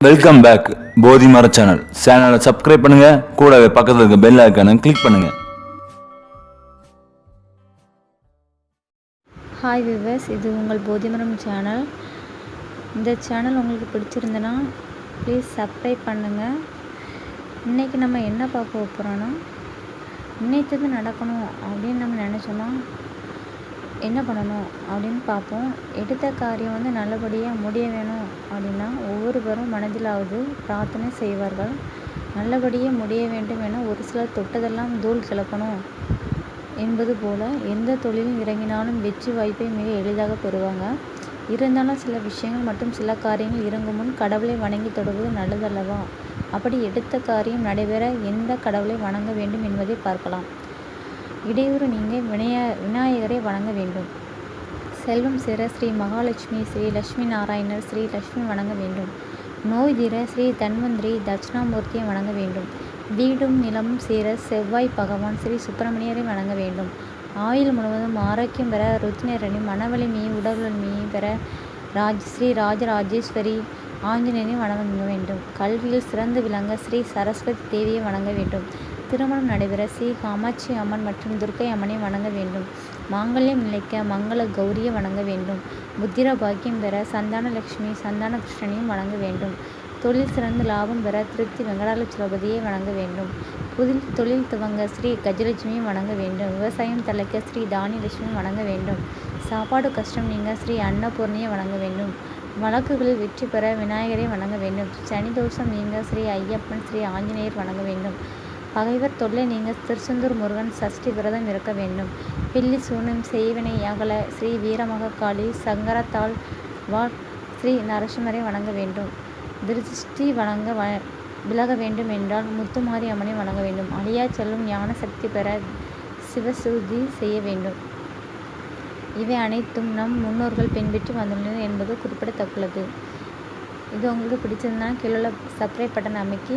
Welcome back போதி மர channel சேனலை சப்ஸ்கிரைப் பண்ணுங்க. கூடவே பக்கத்தில் இருக்க பெல் ஐக்கானை கிளிக் பண்ணுங்க. ஹாய் விவர்ஸ் இது உங்கள் போதிமரம் சேனல் இந்த சேனல் உங்களுக்கு பிடிச்சிருந்தனா ப்ளீஸ் சப்ஸ்கிரைப் பண்ணுங்கள் இன்றைக்கி நம்ம என்ன பார்க்க போகிறோன்னா இன்னைத்தது நடக்கணும் அப்படின்னு நம்ம நினச்சோன்னா என்ன பண்ணணும் அப்படின்னு பார்ப்போம். எடுத்த காரியம் வந்து நல்லபடியாக முடிய வேணும் அப்படின்னா ஒவ்வொருவரும் மனதிலாவது பிரார்த்தனை செய்வார்கள். நல்லபடியாக முடிய வேண்டும் என ஒரு சிலர் தொட்டதெல்லாம் தூள் கிளப்பணும் என்பது போல எந்த தொழிலில் இறங்கினாலும் வெற்றி வாய்ப்பை மிக எளிதாக பெறுவாங்க. இருந்தாலும் சில விஷயங்கள் மற்றும் சில காரியங்கள் இறங்கும் முன் கடவுளை வணங்கி தொடுவது நல்லதல்லவா? அப்படி எடுத்த காரியம் நடைபெற எந்த கடவுளை வணங்க வேண்டும் என்பதை பார்க்கலாம். இடையூறு நீங்க வினய விநாயகரை வணங்க வேண்டும். செல்வம் சிற ஸ்ரீ மகாலட்சுமி ஸ்ரீ லட்சுமி நாராயணர் ஸ்ரீ லட்சுமி வணங்க வேண்டும். நோய் தீர ஸ்ரீ தன்வந்திரி தட்சிணாமூர்த்தியை வணங்க வேண்டும். வீடும் நிலமும் சீர செவ்வாய் பகவான் ஸ்ரீ சுப்பிரமணியரை வணங்க வேண்டும். ஆயுள் முழுவதும் ஆரோக்கியம் பெற ருத்னரணி மனவலிமையை உடல் பெற ராஜ் ஸ்ரீ ராஜராஜேஸ்வரி ஆஞ்சநேயரை வணங்க வேண்டும். கல்வியில் சிறந்து விளங்க ஸ்ரீ சரஸ்வதி தேவியை வணங்க வேண்டும். திருமணம் நடைபெற ஸ்ரீ காமாட்சி அம்மன் மற்றும் துர்க்கை அம்மனை வணங்க வேண்டும். மாங்கல்யம் நிலைக்க மங்கள கௌரியை வணங்க வேண்டும். புத்திர பாக்கியம் பெற சந்தான லட்சுமி சந்தான கிருஷ்ணனையும் வணங்க வேண்டும். தொழில் சிறந்து லாபம் பெற திருப்தி வெங்கடாலட்சுமதியை வணங்க வேண்டும். புதில் தொழில் துவங்க ஸ்ரீ கஜலட்சுமியும் வணங்க வேண்டும். விவசாயம் தலைக்க ஸ்ரீ தானியலட்சுமியும் வணங்க வேண்டும். சாப்பாடு கஷ்டம் நீங்க ஸ்ரீ அன்னபூர்ணியை வணங்க வேண்டும். வழக்குகளில் வெற்றி பெற விநாயகரை வணங்க வேண்டும். சனி தோஷம் நீங்க ஸ்ரீ ஐயப்பன் ஸ்ரீ ஆஞ்சநேயர் வணங்க வேண்டும். பகைவர் தொல்லை நீங்க திருச்செந்தூர் முருகன் சஷ்டி விரதம் இருக்க வேண்டும். பில்லி சூனம் செய்வினை அகல ஸ்ரீ வீரமகாளி சங்கரத்தாள் வா ஸ்ரீ நரசிம்மரை வணங்க வேண்டும். திருஷ்டி வணங்க வ விலக வேண்டும் என்றால் முத்துமாரி அம்மனை வணங்க வேண்டும். அழியா செல்லும் ஞான சக்தி பெற சிவசூதி செய்ய வேண்டும். இவை அனைத்தும் நம் முன்னோர்கள் பின்பற்றி வந்துள்ளனர் என்பது குறிப்பிடத்தக்கது. இது உங்களுக்கு பிடிச்சிருந்தா கீழே சப்ஸ்கிரைப் பட்டன் அமைக்கி